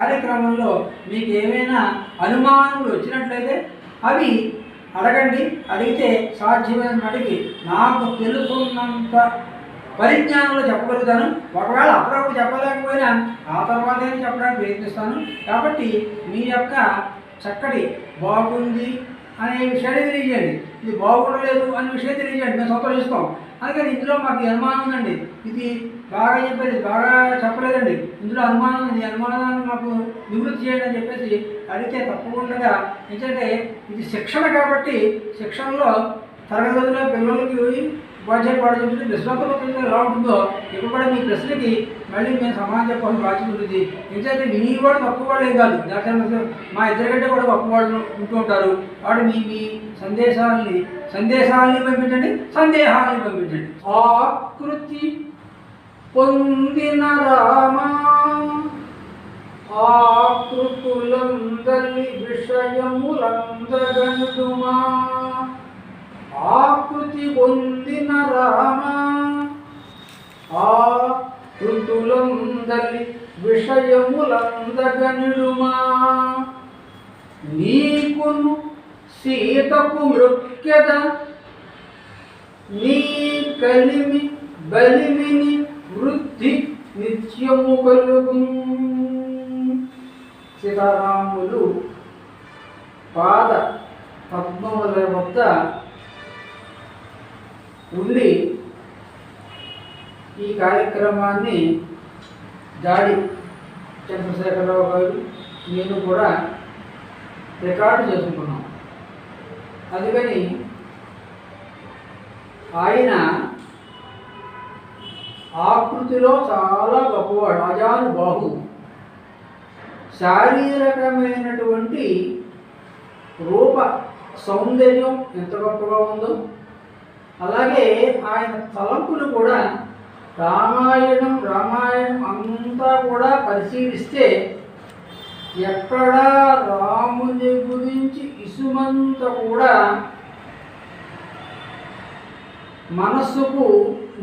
కార్యక్రమంలో మీకు ఏమైనా అనుమానములు వచ్చినట్లయితే అవి అడగండి. అడిగితే సాధ్యమైన మటుకి నాకు తెలుసున్నంత పరిజ్ఞానంలో చెప్పగలుగుతాను. ఒకవేళ అప్పుడప్పుడు చెప్పలేకపోయినా ఆ తర్వాత చెప్పడానికి ప్రయత్నిస్తాను. కాబట్టి మీ యొక్క చక్కటి బాగుంది అనే విషయాన్ని తెలియజేయండి. ఇది బాగుండలేదు అనే విషయం తెలియజేయండి. మేము సంతోషిస్తాం. అందుకని ఇందులో మాకు అనుమానం ఉందండి. ఇది బాగా చెప్పేది బాగా చెప్పలేదండి. ఇందులో అనుమానం ఉంది. అనుమానాన్ని మాకు నివృత్తి చేయండి అని చెప్పేసి అడిగితే తప్పకుండా ఎందుకంటే ఇది శిక్షణ కాబట్టి శిక్షణలో తరగతిలో పిల్లలకి ఉపాధ్యాయులు పాడు చెప్తే విశ్వాసంలో ఎలా ఉంటుందో ఇప్పుడు కూడా మీ ప్రశ్నకి మళ్ళీ మేము సమాధానం చెప్పాల్సిన బాధ్యత ఉంటుంది. ఎందుకంటే మీ కూడా తక్కువ వాళ్ళు ఏం కాదు. దాని మా ఇద్దరికంటే కూడా గొప్ప వాళ్ళు ఉంటూ ఉంటారు. వాడు మీ మీ సందేశాలని సందేశాలని పంపించండి సందేహాలని పంపించండి. ఆకృతి పొందిన రామా ఆకృతులందరి విషయములందగనుమా ఆకృతి పొందిన రామ ఆకృతులందరి విషయములందగనుమా నీకును సీతకు మృక్యద నీ కలిమి బలిమిని వృద్ధి నిత్యము కలుగు. సీతారాములు పాద పద్మముల వద్ద ఉండి ఈ కార్యక్రమాన్ని జాడి చంద్రశేఖరరావు గారు నేను కూడా రికార్డు చేసుకున్నాం. అందుకని ఆయన ఆకృతిలో చాలా గొప్పవాడు అజాను బాహు శారీరకమైనటువంటి రూప సౌందర్యం ఎంత గొప్పగా ఉందో అలాగే ఆయన తలంపులు కూడా రామాయణం రామాయణం అంతా కూడా పరిశీలిస్తే ఎక్కడా రాముని గురించి ఇసుమంత కూడా మనస్సుకు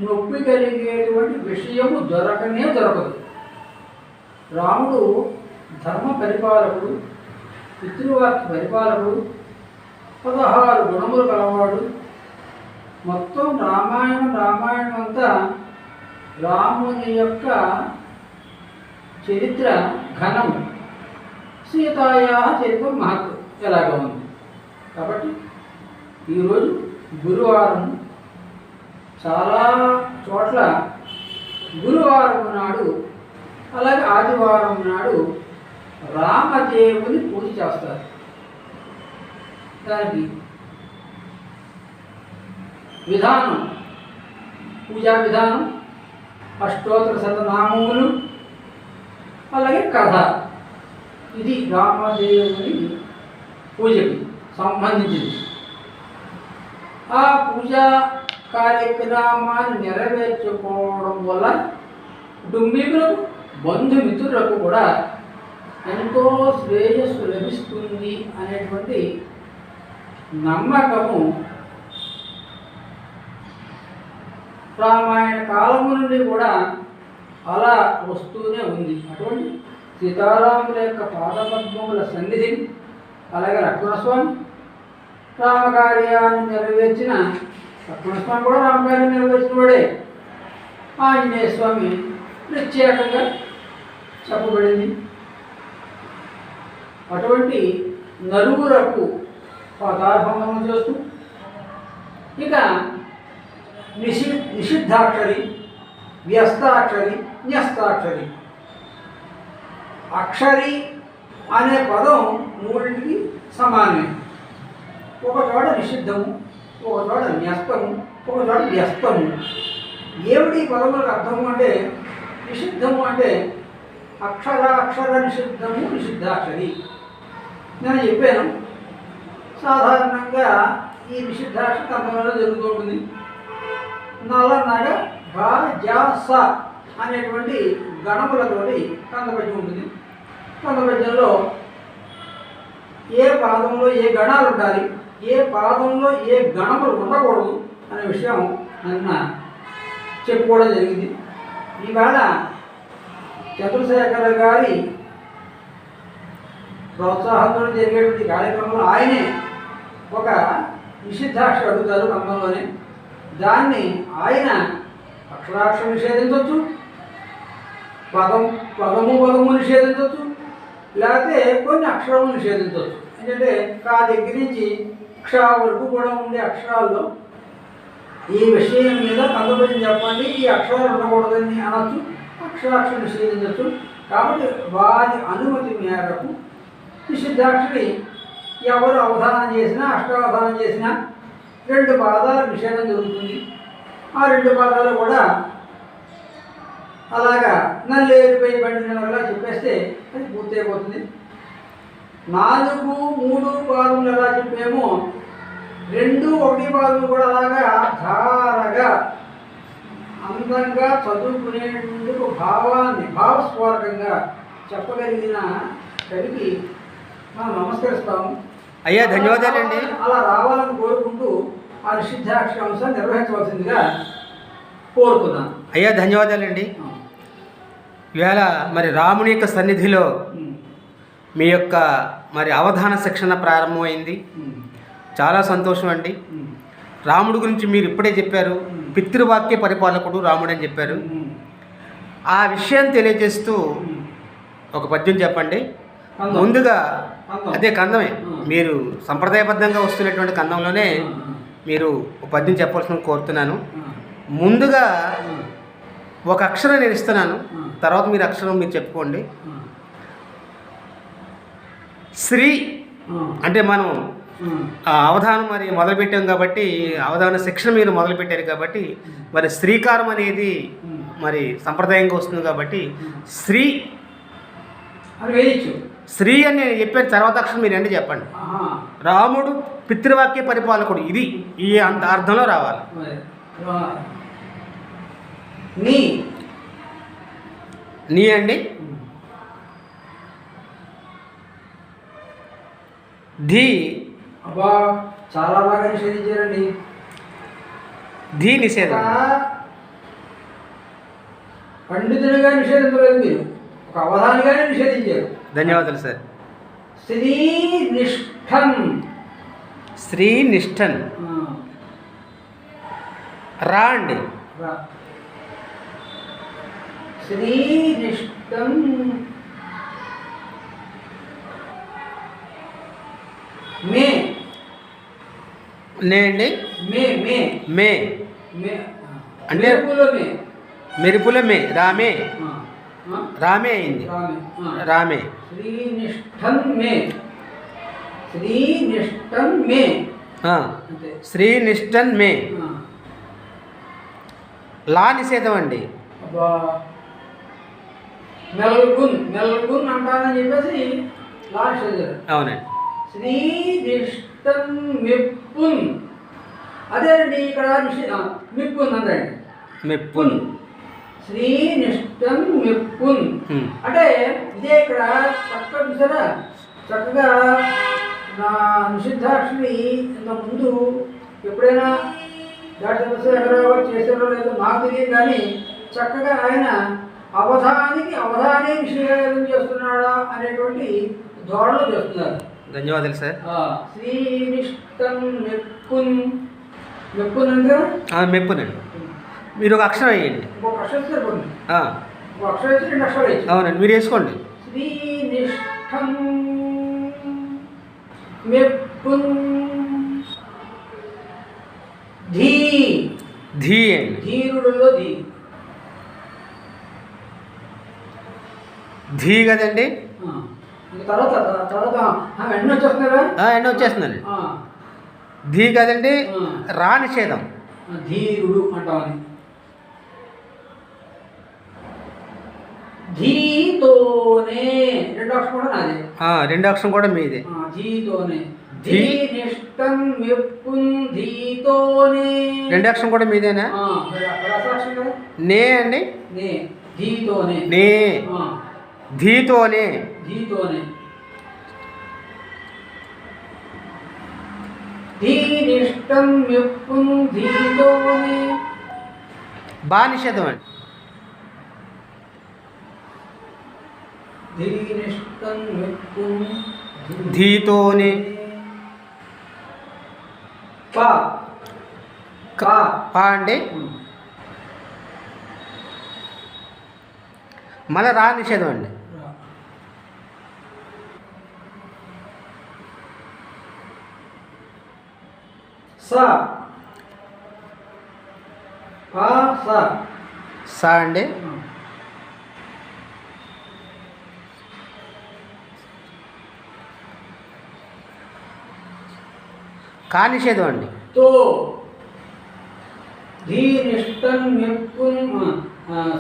నొప్పి కలిగేటువంటి విషయము దొరకనే దొరకదు. రాముడు ధర్మ పరిపాలకుడు పితృవార్త పరిపాలకుడు పదహారు గుణములు కలవాడు. మొత్తం రామాయణం రామాయణం అంతా రాముని యొక్క చరిత్ర ఘనం సీతాయా చరిత్ర మహత్వం ఎలాగ ఉంది. కాబట్టి ఈరోజు గురువారం చాలా చోట్ల గురువారం నాడు అలాగే ఆదివారం నాడు రామదేవుని పూజ చేస్తారు. దానికి విధానం పూజా విధానం అష్టోత్తర శతనామములు అలాగే కథ. ఇది రామదేవుని పూజకి సంబంధించింది. ఆ పూజా కార్యక్రమాన్ని నెరవేర్చుకోవడం వల్ల కుటుంబీకులకు బంధుమిత్రులకు కూడా ఎంతో శ్రేయస్సు లభిస్తుంది అనేటువంటి నమ్మకము రామాయణ కాలము నుండి కూడా అలా వస్తూనే ఉంది. అటువంటి సీతారాముల యొక్క పాదపద్మముల సన్నిధిని అలాగే లక్ష్మణస్వామి రామకార్యాన్ని నెరవేర్చిన లక్ష్మణస్వామి కూడా రామకార్యం నెరవేర్చిన ఆంజనేయ స్వామి ప్రత్యేకంగా చెప్పబడింది. అటువంటి నలుగురకు పదార్థం చేస్తూ ఇక నిషి నిషిద్ధాక్షరి వ్యస్తాక్షరి న్యస్తాక్షరి. అక్షరి అనే పదం మూడింటికి సమానమే. ఒక చోట నిషిద్ధము ఒక చోట న్యస్తము ఒక చోట వ్యస్తము ఏమిటి ఈ పదములకు అర్థము అంటే నిషిద్ధము అంటే అక్షర అక్షర నిషిద్ధము నిషిద్ధాక్షరి. నేను చెప్పాను. సాధారణంగా ఈ నిషిద్ధాక్షర కంపంలో జరుగుతూ ఉంటుంది? నల నగ జా స అనేటువంటి గణములతోటి కందపద్యం ఉంటుంది. కందపద్యంలో ఏ పాదంలో ఏ గణాలు ఉండాలి? ఏ పాదంలో ఏ గణములు ఉండకూడదు అనే విషయం నిన్న చెప్పుకోవడం జరిగింది. ఈవేళ చంద్రశేఖర్ గారి ప్రోత్సాహంతో జరిగేటువంటి కార్యక్రమంలో ఆయనే ఒక నిషిద్ధాక్ష అడుగుతారు రంగంలోనే దాన్ని ఆయన అక్షరాక్షరం నిషేధించవచ్చు పదం పదము పదము నిషేధించవచ్చు లేకపోతే కొన్ని అక్షరము నిషేధించవచ్చు ఎందుకంటే కా దగ్గర నుంచి క్ష వరకు కూడా ఉండే అక్షరాల్లో ఈ విషయం మీద కందపడి చెప్పండి ఈ అక్షరాలు ఉండకూడదని అనొచ్చు అక్షరాక్షరం నిషేధించవచ్చు కాబట్టి వారి అనుమతి మేరకు నిషిద్ధాక్షరి ఎవరు అవధానం చేసినా అష్టావధానం చేసినా రెండు పాదాల నిషేధం జరుగుతుంది. ఆ రెండు పాదాలు కూడా అలాగా నల్లేరుపై బండి నెలలా చెప్పేస్తే అది పూర్తయిపోతుంది. నాలుగు మూడు పాదములు ఎలా చెప్పామో రెండు ఒకటి పాదములు కూడా అలాగా ధారగా అందంగా చదువుకునేందుకు భావాన్ని భావస్ఫోరకంగా చెప్పగలిగిన కవికి మనం నమస్కరిస్తాము. అయ్యా ధన్యవాదాలండి. అలా రావాలని కోరుకుంటూ ఆ నిషిద్ధాక్షర అంశాన్ని నిర్వహించవలసిందిగా కోరుతున్నాను. అయ్యా ధన్యవాదాలండి. ఇవాళ మరి రాముని యొక్క సన్నిధిలో మీ యొక్క మరి అవధాన శిక్షణ ప్రారంభమైంది. చాలా సంతోషం అండి. రాముడు గురించి మీరు ఇప్పుడే చెప్పారు. పితృవాక్య పరిపాలకుడు రాముడు అని చెప్పారు. ఆ విషయం తెలియజేస్తూ. ఒక పద్యం చెప్పండి. ముందుగా. అదే కందమే. మీరు సంప్రదాయబద్ధంగా వస్తున్నటువంటి కందంలోనే మీరు ఒక పద్యం చెప్పాల్సిన కోరుతున్నాను. ముందుగా ఒక అక్షరం నేను ఇస్తున్నాను. తర్వాత మీరు అక్షరం మీరు చెప్పుకోండి. శ్రీ అంటే మనం అవధానం మరి మొదలుపెట్టాం కాబట్టి అవధాన శిక్షణ మీరు మొదలుపెట్టారు కాబట్టి మరి శ్రీకారం అనేది. మరి సంప్రదాయంగా వస్తుంది కాబట్టి శ్రీ శ్రీ అని నేను చెప్పిన తర్వాత అక్షరం మీరు ఏంటి చెప్పండి. రాముడు పితృవాక్య పరిపాలకుడు. ఇది ఈ అంత అర్థంలో రావాలి. నీ. నీ అండి? ధీ అబ్బా చాలా బాగా నిషేధించారండి. ధీ నిషేధం. పండితుడిగా నిషేధించలేదు మీరు. ఒక అవధానిగానే నిషేధించారు. ధన్యవాదాలు సార్. శ్రీ నిష్ఠం శ్రీ నిష్ఠన్ రా అండి. శ్రీ నిష్ఠం మే. నే అండి? మే మే. మే. మే. అంటే- మెరుపులో మే. రామే రామే అయింది. రామే శ్రీనిష్టం మే. శ్రీనిష్టం మే. ఆ. అంతే. శ్రీ నిష్ఠన్ మే. లా నిషేధం అండి. అబ్బా. మెల్గున్ మెల్గున్ అంటానని చెప్పేసి లాస్ట్ చదివారు అవునండి. శ్రీనిష్టం మెప్పున్. అదేనండి ఇక్కడ మిప్పున్ అందండి మెప్పున్. శ్రీనిష్టం మెప్పున్. అంటే ఇదే ఇక్కడ చక్కగా చూసారా? చక్కగా నా నిషిద్ధాక్షరి ఇంత ముందు ఎప్పుడైనా డాక్టర్ చంద్రశేఖరరావు చేశారో లేదో నాకు తెలియదు కానీ చక్కగా ఆయన అవధానికి అవధానే నిషేధం చేస్తున్నాడా అనేటువంటి ధోరణిలో చేస్తున్నారు. ధన్యవాదాలు సార్. శ్రీనిష్టం అంటే? మెప్పునండి మీరు ఒక అక్షరం వేయండి. అవునండి మీరు వేసుకోండి. శ్రీనిష్టం ధీ. ధీ అండి. ధీరుడులో ధీ. ధీ కదండి? తర్వాత తర్వాత వచ్చేస్తున్నారా? ఎండ వచ్చేస్తుందండి ధీ కదండి. రా నిషేధం. ధీరుడు అంటామని. ధీతోనే రెండు అక్షరం కూడా నాదే. ఆ, రెండో అక్షరం కూడా మీదే. ధీతోనే. రెండో అక్షరం కూడా మీదేనా? నే అండి? నే ధీతోనే. నే. ధీతోనే. ధీతోనే. ధీనిష్టం మెప్పున్ ధీతోనే బా నిషేధం అండి ధీనిష్టం మెప్పున్ ధీతోనే. పా. పా. అండి మళ్ళీ రా నిషేధం అండి. సా. పా సా. సా అండి. కా నిషేధం అండి తో ధీనిష్టం మెప్పుం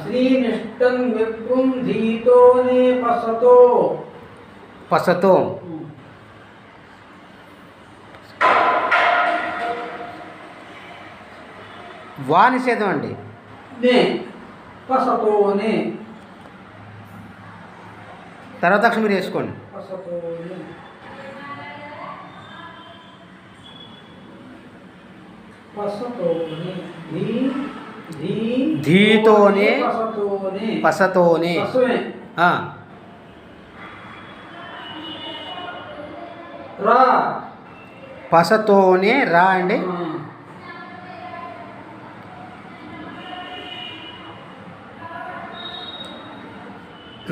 శ్రీనిష్టం మెప్పుం ధీతోనే పసతో. పసతో. వా నిషేధం అండి తర్వాత అక్షరం మీరు వేసుకోండి. ధీతోనే పసతోనే. పసతోనే రా అండి ఆ. న-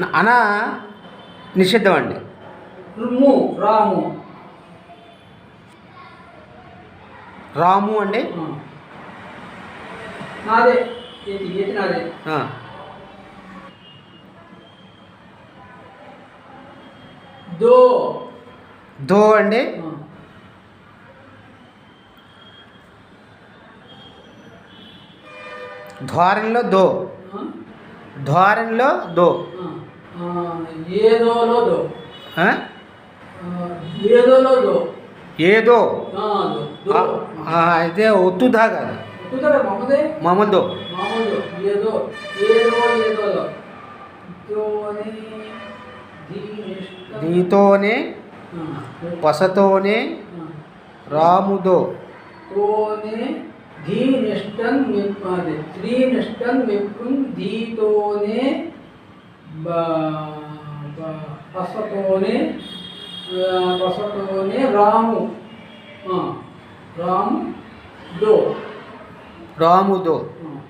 అన నిషిద్ధం అండి రాము. రాము అండి దో. దో అండి ఆ. ద్వారంలో దో. ఆ? ద్వారంలో దో. ఆ. ఆ, ఏదోలో దో ఆ? ఆ, ఏదోలో దో ఏదో ఆ, దో. దో. ఆ, ఆ, అయితే ఒత్తుదా కాదు ఒత్తుతారా మామదే మామూలు దో మామూలు ఏదో ఏదో ఏదోలో దోని దీనిష్ట నీతోనే ఆ. పసతోనే ఆ. రాముదో తోనే ధీనిష్టం మెప్పది శ్రీనిష్టం మెప్పుం ధీతోనే బ- బ- పసతోనే పసతోనే రాము. రాము దో. రాముదో ఆ.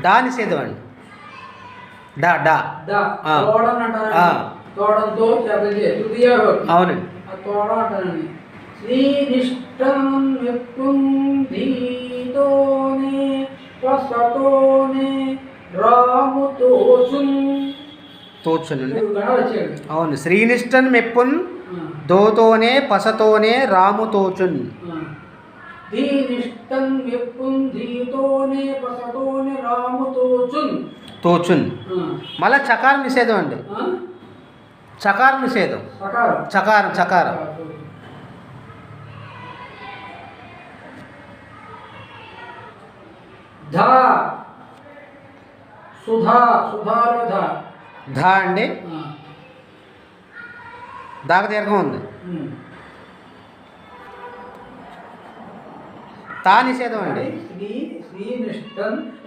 డా నిషేధం అండి డా. డా. తోడంతో. అవునండి. ఆ తోడ అంటానండి శ్రీనిష్టం పసతోనే రాముతోచున్ తోచునండి అవును శ్రీనిష్టన్ మెప్పున్ దోతోనే పసతోనే రాము తోచున్. ఆ. ధీనిష్టం మెప్పుం ధీతోనే పసతోనే రాముతోచున్ తోచున్. ఆ. మళ్ళా చకారం నిషేధం అండి? చకారం నిషేధం. చకారం. చకారం. ధా సుధా సుధాలో ధా ధా అండి? దాక దీర్ఘం ఉంది. తా నిషేధం అండి. శ్రీ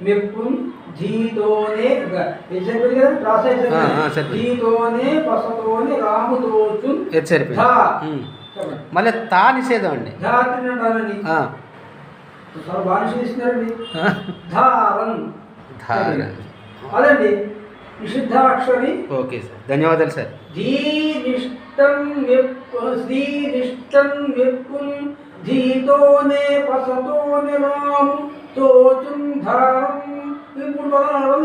మెప్పుం కదా? ఆ, ఆ, సరిపోయింది. ధీతోనే పసతోనే రాముతోచు మళ్ళీ తా నిషేధం అండి. అదండి. నిషిద్ధాక్షరి. Okay sir. ధన్యవాదాలు సార్. ధీనిష్టం శ్రీనిష్టం వెప్పుం ధీతోనే పసతోనే రాము తోచుం ధారం.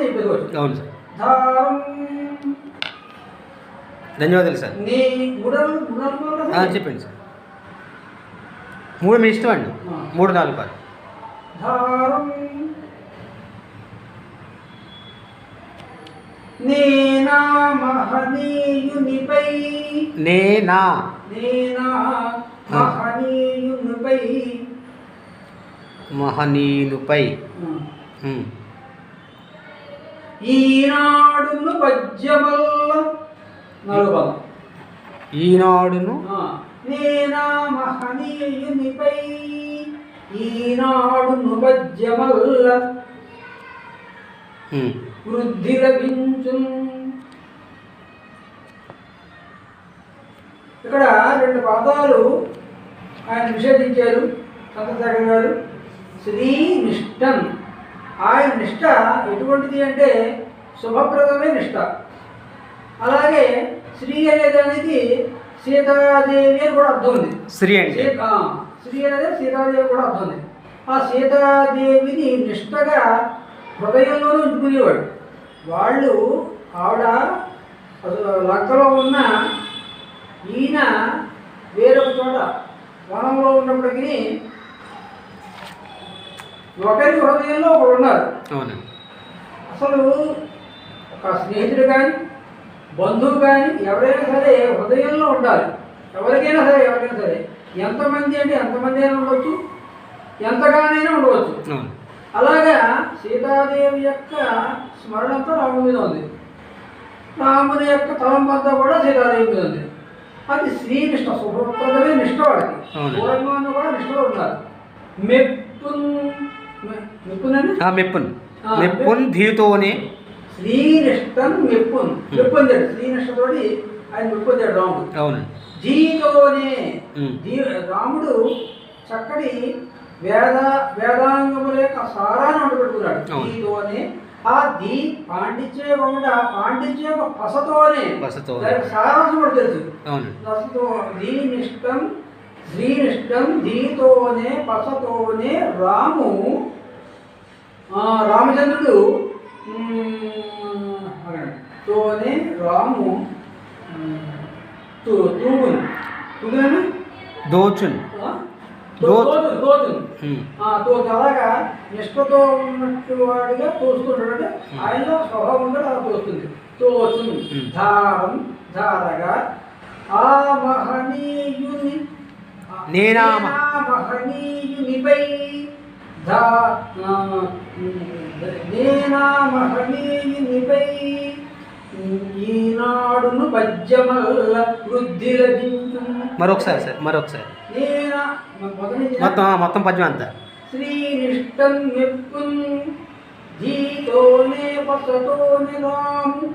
ఈ పెద్దవచ్చు అవును సార్. ధారం. ధన్యవాదాలు సార్. నీ గుణం గుణం చెప్పండి సార్. మూడు మీ ఇష్టం అండి. మూడు నాలుగు పది ధారం. నేనా మహనీయునిపై. నేనా? నేనా మహనీయునిపై. మహనీయునిపై. ఈనాడును పద్యమల్ల నాలుగు పదం. ఈనాడును? నేనా మహనీయునిపై. ఈనాడు నుపద్యమల్ల వృద్ధి లభించు ఇక్కడ రెండు పాదాలు ఆయన నిషేధించారు చంద్రశేఖర్ గారు. శ్రీ నిష్టం ఆయన నిష్ట ఎటువంటిది అంటే శుభప్రదమే నిష్ట. అలాగే శ్రీ అనేదానికి సీతాదేవి అని కూడా అర్థం ఉంది. శ్రీ అంటే? శ్రీ అనేది సీతాదేవి కూడా అర్థం ఉంది ఆ సీతాదేవిని నిష్టగా హృదయంలోనే ఉంచుకునేవాడు. వాళ్ళు ఆవిడ అసలు లంకలో ఉన్న ఈయన వేరొక చోట వనంలో ఉన్నప్పటికీ ఒకరి హృదయంలో ఒకరు ఉన్నారు. అసలు ఒక స్నేహితుడు కానీ బంధువు కానీ ఎవరైనా సరే హృదయంలో ఉండాలి. ఎవరికైనా సరే ఎవరికైనా సరే ఎంతమంది అంటే ఎంతమంది అయినా ఉండవచ్చు. ఎంతగానైనా ఉండవచ్చు. అలాగా సీతాదేవి యొక్క స్మరణంతో రాముడి మీద ఉంది. రాముని యొక్క తలంపంతా కూడా సీతాదేవి మీద ఉంది. అది శ్రీనిష్ట శుభప్రదమే నిష్ట వాడికి. పూర్వంగా కూడా నిష్టలో ఉన్నారు. మెప్పున్ మె- మెప్పునని ఆ మెప్పున్. మెప్పున్ ధీతోనే. శ్రీనిష్టం మెప్పున్. మెప్పొందాడు శ్రీనిష్టతోటి ఆయన మెప్పొందాడు రాముడు. అవునండి జీ రాముడు చక్కటి వేద వేదాంగముల యొక్క సారాన్ని అంటుపెట్టుకున్నాడు. అవును. దీతోనే ఆ దీ పాండిత్యే కాకుండా పాండిత్య పసతోనే సారాంశం కూడా తెలుసు. పసతో దీనిష్టం శ్రీనిష్టం దీతోనే పసతోనే రాము ఆ, రామచంద్రుడు. తోనే రాము మ్, తూ తూగును తూగునని దోచున్ ఆ? దో- తోచును తోచును ఉమ్. ఆ, తోచు అలాగా నిష్ఠతో ఉన్నట్టు వాడిగా తోస్తుంటాడు అంటే ఆయనలో స్వభావం కూడా అలా తోస్తుంది తోచును. ధారం ధారగా ఆ మహనీయుని నేనా మహనీయునిపై నేనా మహనీయునిపై మరొకసారి సార్ మరొకసారి. మొత్తం మొత్తం పద్యం అంతా. శ్రీనిష్టం మెప్పున్ జీతోనే పసతోనే రాము.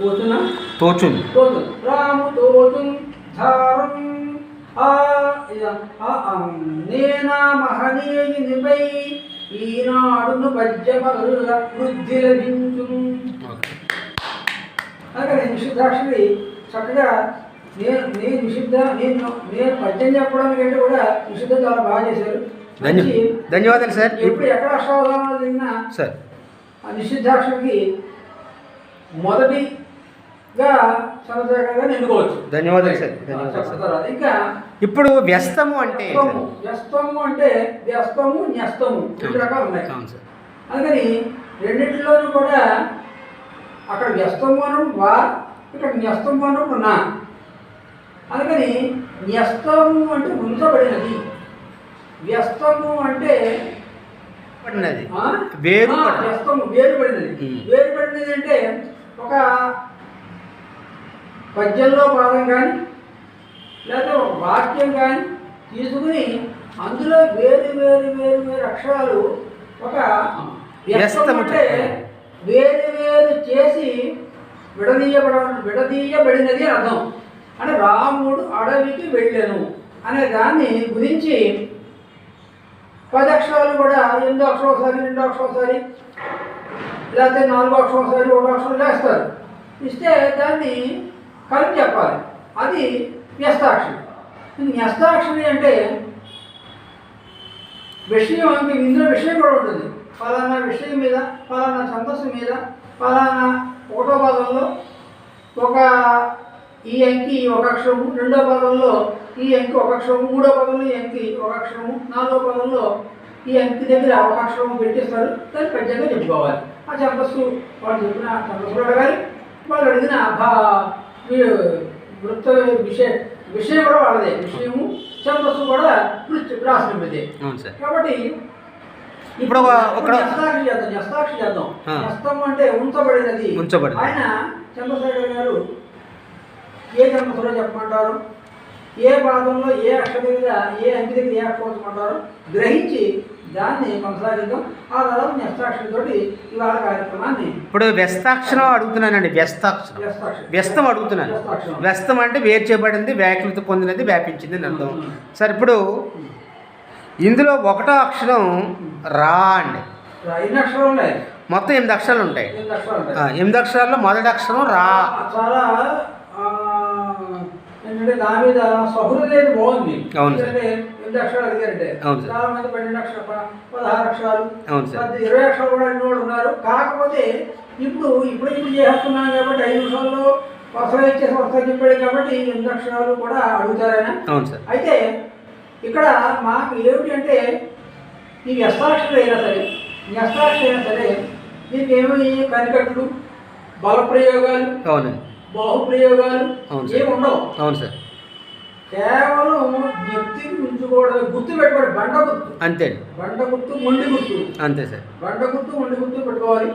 తోచునా? తోచున్. తోచు. రాము తోచున్ ధారం. ఆ ఆ. నేనా మహనీయునిపై ఈనాడును పద్యమల్ల వృద్ధి లభించు అలాగే నిషిద్ధాక్షరి చక్కగా నేను నేను నిషిద్ధ నేను నేను పద్యం చెప్పడానికి అంటే కూడా నిషిద్ధ చాలా బాగా చేశారు. ధన్యవాదాలు సార్. ఎప్పుడు ఎక్కడ అష్టావధానాలు తిన్నా సార్. ఆ నిషిద్ధాక్షరికి మొదటిగా గారిని ఎన్నుకోవచ్చు. ధన్యవాదాలు సార్. ధన్యవాదాలు ఇంకా ఇప్పుడు వ్యస్తము అంటే వ్యస్తము. అంటే వ్యస్తము న్యస్తము. రెండు రకాలు ఉన్నాయి. అందుకని రెండింటిలోనూ కూడా అక్కడ వ్యస్తము అన్నప్పుడు వా ఇక్కడ న్యస్తము అన్నప్పుడు నా అందుకని న్యస్తము అంటే ఉంచబడినది వ్యస్తము అంటే పడినది? వేరు. వ్యస్తము వేరుపడినది. వేరుపడినది అంటే ఒక పద్యంలో పాదం కానీ లేదా ఒక వాక్యం కానీ తీసుకుని అందులో వేరు వేరు వేరు వేరు అక్షరాలు ఒక వ్యస్తం వ్యస్తము అంటే. వేరు వేరు చేసి విడదీయబడ విడదీయబడినది అర్థం. అంటే రాముడు అడవికి వెళ్ళాను అనే దాన్ని గురించి పది అక్షరాలు కూడా ఎనిమిదో అక్షరం ఒకసారి రెండో అక్షరం ఒకసారి లేకపోతే నాలుగో అక్షరం ఒకసారి ఒకటో అక్షరం వేస్తారు ఇస్తే దాన్ని కలిపి చెప్పాలి. అది వ్యస్తాక్షరి. ఇది న్యస్తాక్షరి అంటే విషయం అంటే ఇందులో విషయం కూడా ఉంటుంది. ఫలానా విషయం మీద ఫలానా ఛందస్సు మీద ఫలానా ఒకటో పదంలో ఒక ఈ అంకి ఒక అక్షరము రెండో పదంలో ఈ అంకి ఒక అక్షరము మూడో పదంలో ఈ అంకి ఒక అక్షరము నాలుగో పదంలో ఈ అంకి దగ్గర ఒక అక్షరము పెట్టేస్తారు. దాన్ని పద్యంగా చెప్పుకోవాలి. ఆ ఛందస్సు వాళ్ళు చెప్పిన ఛందస్సులు అడగాలి. వాళ్ళు అడిగిన భా వృత్త విషయ విషయం కూడా వాళ్ళదే. విషయము ఛందస్సు కూడా అవును సార్. కాబట్టి ఇప్పుడు ఒక- ఒక-. న్యస్తం అంటే ఉంచబడినది. ఉంచబడినది. ఆయన చంద్రశేఖర్ గారు ఏ చెప్పమంటారు? ఏ పాదంలో ఏ దగ్గర ఏ అంకి దగ్గర ఏ అక్షరం ఉంచమంటారు? గ్రహించి దాన్ని కొనసాగిద్దాం. ఆ తర్వాత న్యస్తాక్షరితోటి ఇవాళ కార్యక్రమాన్ని ఇప్పుడు వ్యస్తాక్షరం అడుగుతున్నానండి వ్యస్తాక్షరం. వ్యస్తం అడుగుతున్నాను. వ్యస్తం అంటే వేరు చేయబడింది వ్యాఖ్యలతో పొందినది వ్యాపించింది అర్థం. సరే ఇప్పుడు ఇందులో ఒకటో అక్షరం రా అండి. మొత్తం ఎనిమిది అక్షరాలు ఉంటాయి. ఎనిమిది అక్షరాల్లో మొదటి అక్షరం రా. ఏంటంటే దాని మీద సహురు అనేది బాగుంది. అవును సార్. ఎందుకంటే ఎనిమిది అక్షరాలు అడిగారంటే అవును సార్. చాలా మంది పన్నెండు అక్షరాలు ప- పదహారు అక్షరాలు అవును సార్. పది- ఇరవై అక్షరాలు కూడా అడిగిన వాళ్ళు ఉన్నారు. కాకపోతే ఇప్పుడు ఇప్పుడు ఇప్పుడు చేస్తున్నాం కాబట్టి ఐదు నిమిషాల్లో వరుసగా ఇచ్చేసి వరుసగా చెప్పాడు కాబట్టి ఎనిమిది అక్షరాలు కూడా అడుగుతారైనా అవును సార్. అయితే ఇక్కడ మాకు ఏమిటి అంటే ఈ వ్యస్తాక్షరం అయినా సరే వ్యస్తాక్షరం అయినా సరే దీనికి ఏమి కనికట్లు బల ప్రయోగాలు అవునండి. బాహు ప్రయోగాలు అవును సార్. ఏమి ఉండవు. అవును సార్. కేవలం వ్యక్తిని ఉంచుకోవడం గుర్తు పెట్టుకోవడం బండ గుర్తు. అంతే. బండ గుర్తు మొండి గుర్తు. అంతే సార్. బండ గుర్తు మొండి గుర్తు పెట్టుకోవాలి.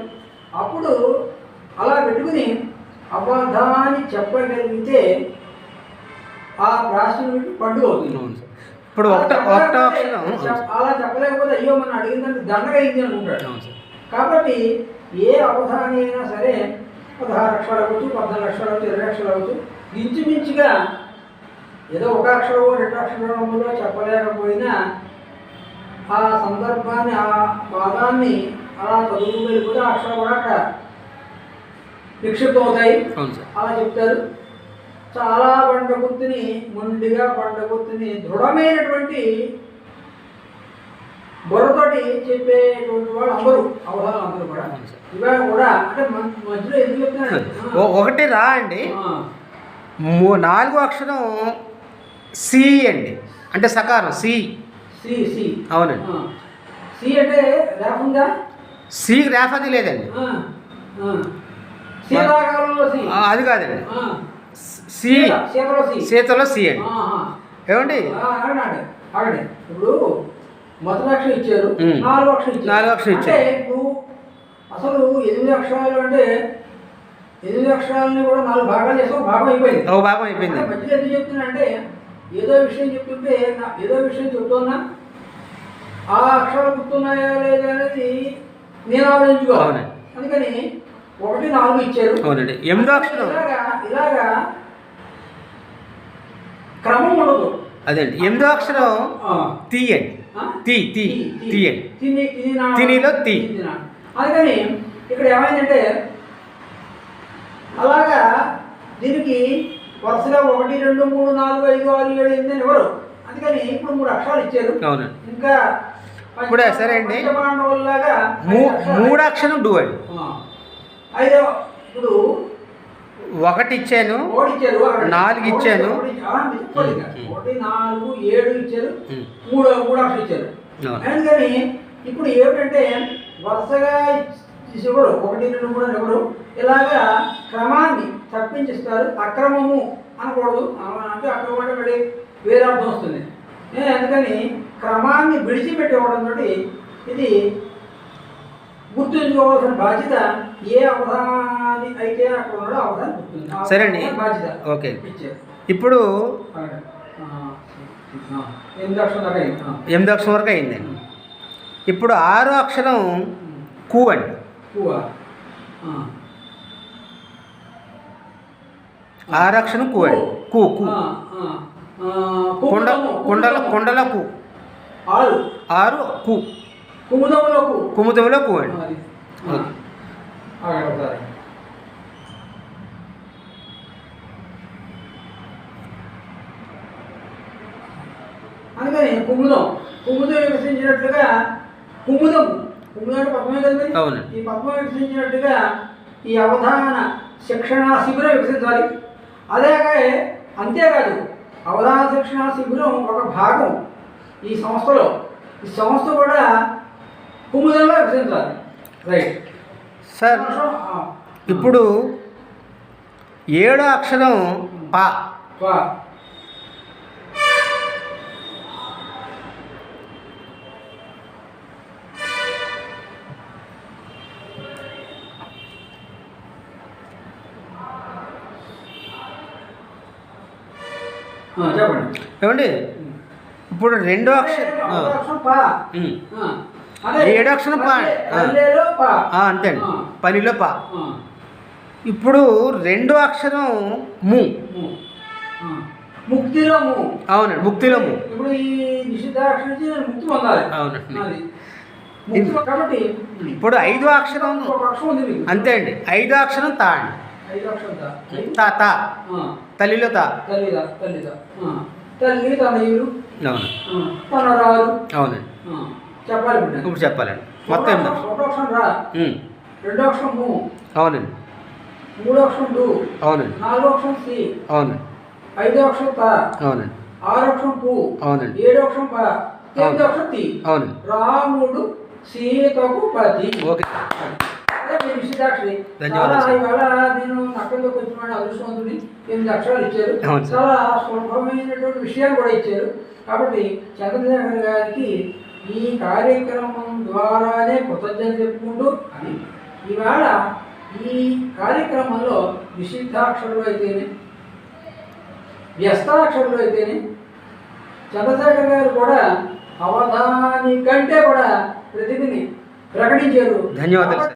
అప్పుడు అలా పెట్టుకుని అబద్ధాన్ని చెప్పగలిగితే ఆ ప్రాచుర్యం పండుగ అవుతుంది. ఇప్పుడు ఒకటో ఒకటో అలా చెప్పలేకపోతే అయ్యో మనం అడిగిందంటే దండగా అయింది అనుకుంటాడు. కాబట్టి ఏ అవధాని అయినా సరే పదహారు అక్షరాలు అవ్వచ్చు పద్నాలుగు అక్షరాలు అవ్వచ్చు ఇరవై అక్షరాలు అవ్వచ్చు. ఇంచుమించుగా ఏదో ఒక అక్షరం రెండు అక్షరములో చెప్పలేకపోయినా ఆ సందర్భాన్ని ఆ పాదాన్ని అలా చదువుకు వెళ్ళిపోతే ఆ అక్షరం కూడా అక్కడ నిక్షిప్తం అవుతాయి అలా చెప్తారు. చాలా బండ గుర్తుని మొండిగా బండ గుర్తుని దృఢమైనటువంటి బుర్రతోటి చెప్పేటువంటి వాళ్ళు అందరూ అవధానం అందరూ కూడా. ఇవాళ కూడా అంటే మధ్యలో ఎందుకు చెప్తున్నాను ఒకటి రా అండి. నాలుగో అక్షరం సి అండి. అంటే సకారం సి. C C. అవునండి. సి అంటే లేకుండా సి రేఫ్ అది లేదండి. అది కాదండి. సి సీతలో సి అండి. ఏమండి. ఇప్పుడు మొదటి అక్షరం ఇచ్చారు. నాలుగు అక్షరం ఇచ్చారు నాలుగు అక్షరం ఇచ్చారు. అసలు ఎనిమిది అక్షరాలు అంటే ఎనిమిది అక్షరాలని కూడా నాలుగు భాగాలు చేస్తే ఒక భాగం అయిపోయింది ఓ భాగం అయిపోయింది మధ్యలో ఎందుకు చెప్తున్నా అంటే ఏదో విషయం చెప్తుంటే నా- ఏదో విషయం చెప్తున్నా ఆ అక్షరాలు గుర్తున్నాయా లేదా అనేది నేను ఆలోచించుకోవాలి. అందుకని ఒకటి నాలుగు ఇచ్చారు. అవునండి. ఎనిమిదో అక్షరం. ఇలాగా క్రమం ఉండదు. అదండి ఎనిమిదో అక్షరం ఆ. తీ? తీ తీ తీ. అండి తిని తిని నా- తినిలో తీ. అందుకని ఇక్కడ ఏమైందంటే అలాగా దీనికి వరుసగా ఒకటి రెండు మూడు నాలుగు ఐదు ఆరు ఏడు ఎనిమిది అని ఎవరు? అందుకని ఇప్పుడు మూడు అక్షరాలు ఇచ్చారు. అవునండి. ఇంకా ఇప్పుడే సరే అండి. మూడు అక్షరం డు అండి. ఐదో ఇప్పుడు ఒకటి. ఇచ్చాను నాలుగు ఇచ్చాను. ఒకటి నాలుగు ఏడు ఇచ్చారు. మూడు మూడు అక్షరాలు ఇచ్చారు. అందుకని ఇప్పుడు ఏమిటంటే వరుసగా శివుడు ఒకటి రెండు మూడు అని ఎవరు? ఇలాగా క్రమాన్ని తప్పించిస్తారు. అక్రమము అనకూడదు. అంటే అక్రమం అంటే మళ్ళీ వేరే అర్థం వస్తుంది. అందుకని క్రమాన్ని విడిచిపెట్టేవడంతో ఇది గుర్తుంచుకోవాల్సిన బాధ్యత ఏ అవధాని అయితే అక్కడ ఉన్నాడో ఆ అవధాని గుర్తుంది. సరే అండి. బాధ్యత ఓకే. ఇప్పుడు ఎనిమిది అక్షరం వరకు అయిందండి ఇప్పుడు ఆరో అక్షరం కు అండి. ఆరో అక్షరం కు అండి. కు. కు కొండ కొండల కుముదము. కొండల కు. ఆరు. ఆరు కు. కుముదములకు కుముదంలో కు అండి. అందుకని కుముదం కుముదం వికసించినట్లుగా కుముదం. కుముదం అంటే పద్మమే కదా. ఈ పద్మం వికసించినట్టుగా ఈ అవధాన శిక్షణ శిబిరం వికసించాలి. అలాగే అంతేకాదు అవధాన శిక్షణ శిబిరం ఒక భాగం ఈ సంస్థలో. ఈ సంస్థ కూడా కుముదంలో వికసించాలి రైట్ సార్ ఇప్పుడు ఏడో అక్షరం పా. ఏమండి? ఇప్పుడు రెండో అక్షరం ఏడు అక్షరం పా. అంతే అండి. పనిలో పా. ఇప్పుడు రెండో అక్షరం ము. ముక్తిలో ము. అవునండి ముక్తిలో ము. ఇప్పుడు ఈ ముక్తి పొందాలి. అవునండి. కాబట్టి ఇప్పుడు ఐదో అక్షరం అంతే అండి. ఐదో అక్షరం తా అండి. తా. తా. తల్లిలో తా. తల్లి అవును. అవునండి. చెప్పాలి ఇప్పుడు చెప్పాలండి. మొత్తం రెండో అక్షరం అవునండి. మూడో అక్షరం డు. అవునండి. నాలుగో అక్షరం సి. అవునండి. ఐదో అక్షరం తా. అవునండి. ఆరో అక్షరం పు. అవునండి. ఏడో అక్షరం ప. ఎనిమిదో అక్షరం తి. అవునండి. రాముడు సీతకు పతి ఓకే. ధన్యవాదాలు చాలా. ఇవాళ నేను నక్కల్లోకి వచ్చిన అదృష్టవంతుని ఎనిమిది అక్షరాలు ఇచ్చారు. అవును. చాలా సులభమైనటువంటి విషయాలు కూడా ఇచ్చారు. కాబట్టి చంద్రశేఖర్ గారికి ఈ కార్యక్రమం ద్వారానే కృతజ్ఞత చెప్పుకుంటూ అని. ఇవాళ ఈ కార్యక్రమంలో నిషిద్ధాక్షరులు అయితేనే వ్యస్తాక్షరులు అయితేనే చంద్రశేఖర్ గారు కూడా అవధాని కంటే కూడా ప్రతిభని ప్రకటించారు. ధన్యవాదాలు